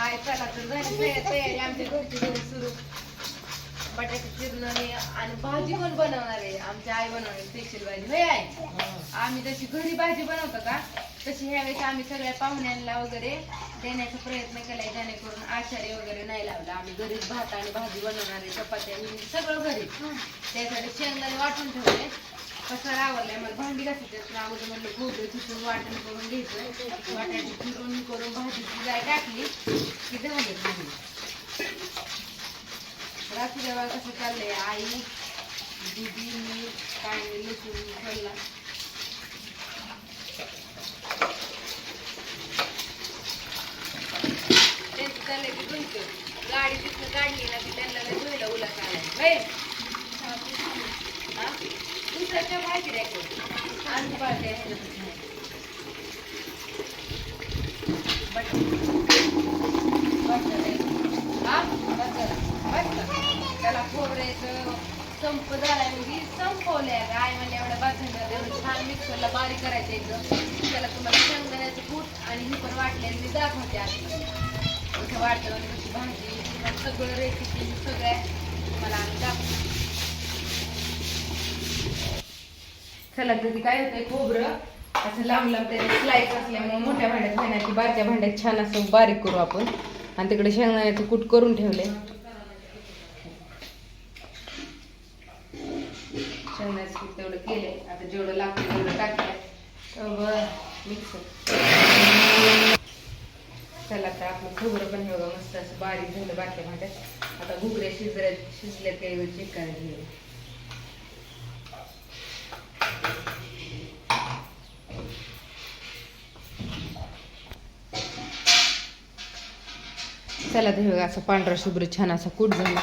हाय चला तर झाली तयारी आमच्या घरची घरी सुरू. बटाटे चिरणं आणि भाजी पण बनवणार आहे. आमची आई बनवणार स्पेशल भाजी. होय आहे आम्ही तशी घरी भाजी बनवतो का? तशी ह्यावेळेस आम्ही सगळ्या पाहुण्यांना वगैरे देण्याचा प्रयत्न केलाय. जेणेकरून आचार्य वगैरे नाही लावला. आम्ही घरीच भात आणि भाजी बनवणार आहे. चपात्या सगळं घरी. त्यासाठी शेंगदाणे वाटून ठेवले. कसं आवडलंय? मला भांडी घासायची असं अगोदर म्हणलं खोबरं तिथून वाटण करून घ्यायचं. वाटायची चिरून करून भाजी जाय टाकली की झालं रात्री जेव्हा कसं चाललंय आई दीदी मी काय लसूण खाल्ला. त्यांचं चाललंय की तुमचं. गाडी तिथनं काढली ना की त्यांना लय धुयला उलट आलाय हा? दुसऱ्याच्या माहिती द्यायचं आणि बट- बटाटे. हा? बटाटा. बटाटा. त्याला खोबऱ्याचं संप झालाय म्हणजे संपवलंय काय म्हणजे एवढ्या तुम्हाला मिक्सरला बारीक करायचं एकदम त्याला तुम्हाला शेंगदाण्याचं कूट आणि ही पण वाटलेली म्हणजे मी दाखवते आता इथं वाटतं आणि भाजी सगळं रेसिपी सगळ्या मला आम्ही दाखवतो. चला कधी काय होतंय खोबरं असं लांब लांब त्याचे स्लाईस असल्यामुळे मोठ्या भांड्यात घेण्याची बारच्या भांड्यात छान असं बारीक करू आपण. आणि तिकडे शेंगदाण्याचं कूट करून ठेवले शेंगदाण्याचं तेवढं केलंय आता जेवढं लागतं तेवढं टाकलंय. मिक्सर चला तर आपलं खोबरं पण हे बघा मस्त असं बारीक झालं बाटल्या भांड्यात. आता घुगऱ्या शिजल्या शिजल्या काही चेक करायला घेऊ चला तर बघा असं पांढरा शुभ्र छान असा कूट झाला.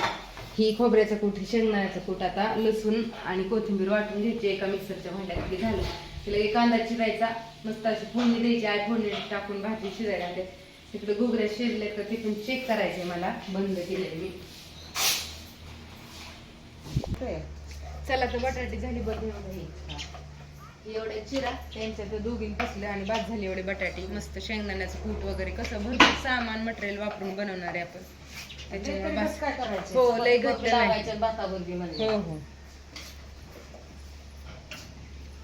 ही खोबऱ्याचा कूट ही शेंगदाण्याचा कूट आता लसूण आणि कोथिंबीर वाटून घ्यायची एका मिक्सरच्या भांड्यात. झालं. तिला एक कांदा चिरायचा मस्त अशी फोडणी द्यायची. आहे फोडणी टाकून भाजी शिजायला ते तिकडे घुगऱ्या शिजले तर तिथून चेक करायचे मला. बंद केले मी. चला तर बटाटे झाली बघ एवढे चिरा. त्यांच्या तर दोघी पिसलं आणि बाद झाले एवढे बटाटे. मस्त शेंगदाण्याचं कूट वगैरे. कसं भरपूर सामान मटेरियल वापरून बनवणार आहे आपण. त्याच्यामुळे बस- काय करायचं? हो, लय घट्ट नाही. म्हणजे. हो हो.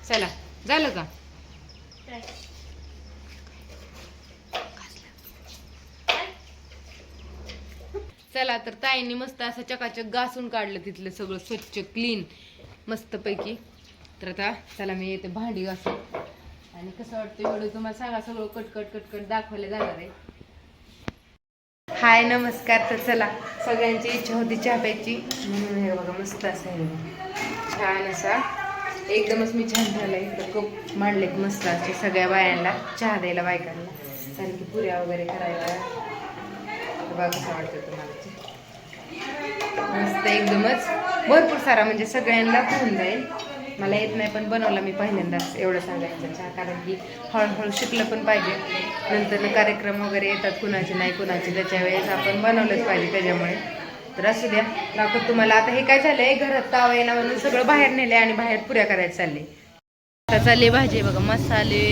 चला झालं का? चला तर ताईंनी मस्त असं चकाचक घासून काढलं तिथलं सगळं स्वच्छ क्लीन मस्त पैकी तर आता चला मी येते भांडी घासून. आणि कसं वाटतं व्हिडिओ तुम्हाला सांगा सगळं कटकट कटकट दाखवलं जाणार आहे. हाय नमस्कार. तर चला सगळ्यांची इच्छा होती चहा प्यायची म्हणून हे बघा मस्त असं आहे. छान असा. एकदमच मी छान झाला. तर खूप मांडले मस्त असे सगळ्या बायांना चहा द्यायला बायकांना. कारण की पुऱ्या वगैरे करायला. तर बघा कसं वाटतं तुम्हाला. मस्त एकदमच. भरपूर सारा म्हणजे सगळ्यांना होऊन जाईल. मला येत नाही पण बनवला मी पहिल्यांदाच एवढं सांगायचं चहा कारण की हळूहळू शिकलं पण पाहिजे. नंतर कार्यक्रम वगैरे येतात कुणाचे नाही कुणाचे त्याच्या वेळेस आपण बनवलंच पाहिजे त्याच्यामुळे. तर असू द्या. दाखवत तुम्हाला आता हे काय झालंय? घरात तावा येणार म्हणून सगळं बाहेर नेले आणि बाहेर पुऱ्या करायला चालले आता चालले भाजी बघा मसाले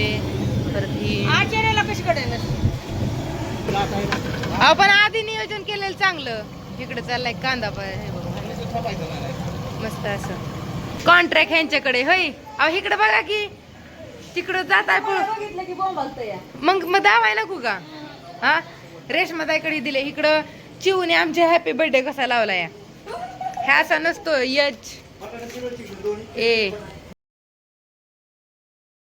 परत ही आचार्याला कशी कळेल? आपण आधी नियोजन केलेलं चांगलं. इकडे चाललाय कांदा हे मस्त असं. कॉन्ट्रॅक्ट ह्यांच्याकडे होय? अहो इकडे बघा की. तिकडं जात आहे मग मग दावाय नको का? हा? रेशमाताईकडे दिले. इकडं चिवने आमचे हॅपी बर्थडे कसा लावला या? ह्या असा नसतो यच ए.